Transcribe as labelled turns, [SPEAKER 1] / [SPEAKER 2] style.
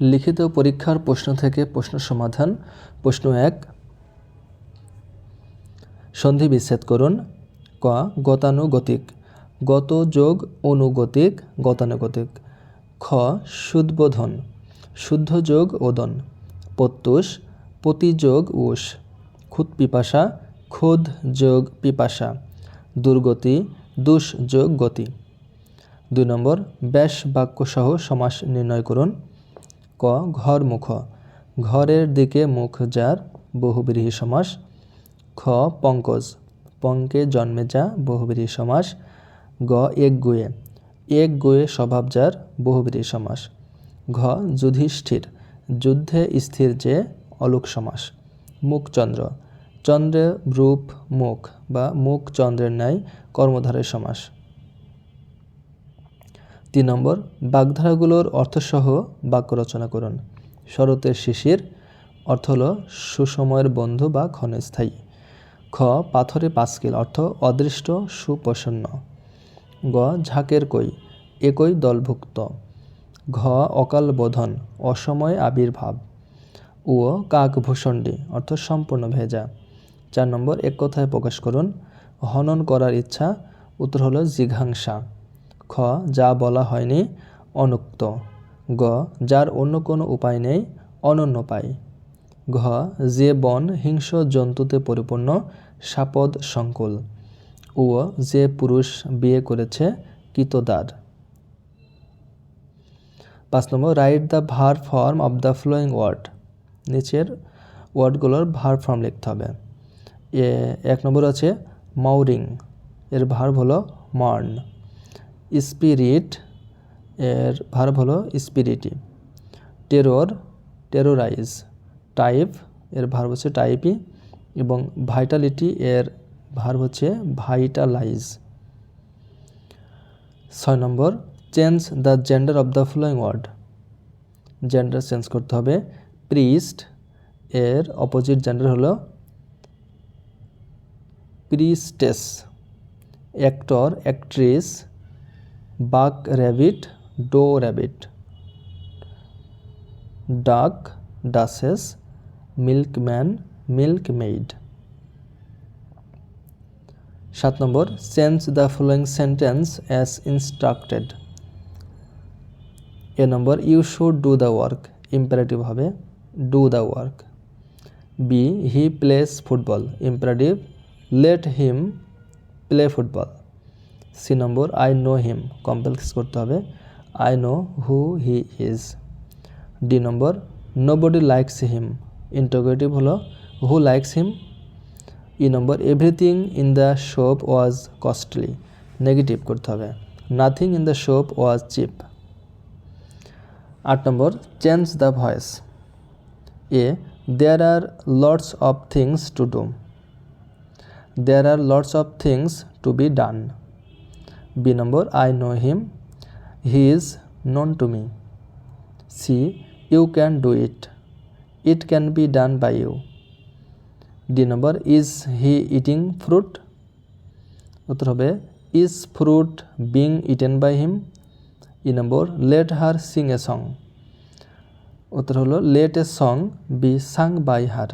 [SPEAKER 1] লিখিত পরীক্ষার প্রশ্ন থেকে প্রশ্ন সমাধান। প্রশ্ন এক, সন্ধি বিচ্ছেদ করুন। ক, গতানুগতিক। গত যোগ অনুগতিক, গতানুগতিক। খ, সুদ্বোধন। শুদ্ধ যোগ ওদন। প্রত্যুষ, প্রতিযোগ উষ। খুদ পিপাসা, খোদ যোগ পিপাসা। দুর্গতি, দুষ যোগ গতি। দুই নম্বর, ব্যাস বাক্যসহ সমাস নির্ণয় করুন। ক, ঘর মুখ। ঘরের দিকে মুখ যার বহুব্রীহি সমাস। খ, পঙ্কজ। পঙ্কে জন্মে যা বহুব্রীহি সমাস। গ, এক গুয়ে। এক গুয়ে স্বভাব যার বহুব্রীহি সমাস। ঘ, যুধিষ্ঠির। যুদ্ধে স্থির যে অলোক সমাস। মুখচন্দ্র চন্দ্রের রূপ মুখ বা মুখ চন্দ্রের ন্যায় কর্মধারের সমাস। তিন নম্বর, বাগধারাগুলোর অর্থসহ বাক্য রচনা করুন। শরতের শিশির, অর্থ হল সুসময়ের বন্ধু বা ক্ষণস্থায়ী। খ, পাথরে পাঁচকিল অর্থ অদৃষ্ট, সুপ্রসন্ন। গ, ঝাঁকের কই, একই দলভুক্ত। ঘ, অকাল বোধন, অসময় আবির্ভাব। ও কাকভূষণ্ডী অর্থ সম্পূর্ণ ভেজা। চার নম্বর, এক কথায় প্রকাশ করুন, হনন করার ইচ্ছা, উত্তর হলো জিঘাংসা। খ, যা বলা হয়নি, অনুক্ত। গ, যার অন্য কোনো উপায় নেই, অনন্য পায় ঘ, যে বন হিংস্র জন্তুতে পরিপূর্ণ, সাপদ সংকুল। ও যে পুরুষ বিয়ে করেছে, কিতদার। পাঁচ নম্বর write the verb form of the following word নিচের ওয়ার্ডগুলোর ভার ফর্ম লিখতে হবে। এ, এক নম্বর আছে মাউরিং এর ভার হলো মার্ন স্পিরিট এর ভার হলো স্পিরিটি। টেরর, টেরোরাইজ, টাইপের ভার হচ্ছে টাইপি এবং ভাইটালিটি এর ভার হচ্ছে ভাইটালাইজ। ছয় নম্বর, change the gender of the following word. Gender change করতে হবে। প্রিস্ট এর অপোজিট জেন্ডার হলো priestess. Actor, actress buck rabbit, doe rabbit. Duck, duchess, milkman milk maid সাত নম্বর change the following sentence as instructed. A number, you should do the work. Imperative হবে, do the work. B, he plays football. Imperative, let him play football. C number I know him complex করতে হবে। I know who he is D number nobody likes him interrogative হলো who likes him E number everything in the shop was costly negative করতে হবে। Nothing in the shop was cheap আট নম্বর change the voice a there are lots of things to do there are lots of things to be done B number I know him he is known to me C you can do it it can be done by you D number is he eating fruit উত্তর হবে is fruit being eaten by him E number let her sing a song উত্তর হলো let a song be sung by her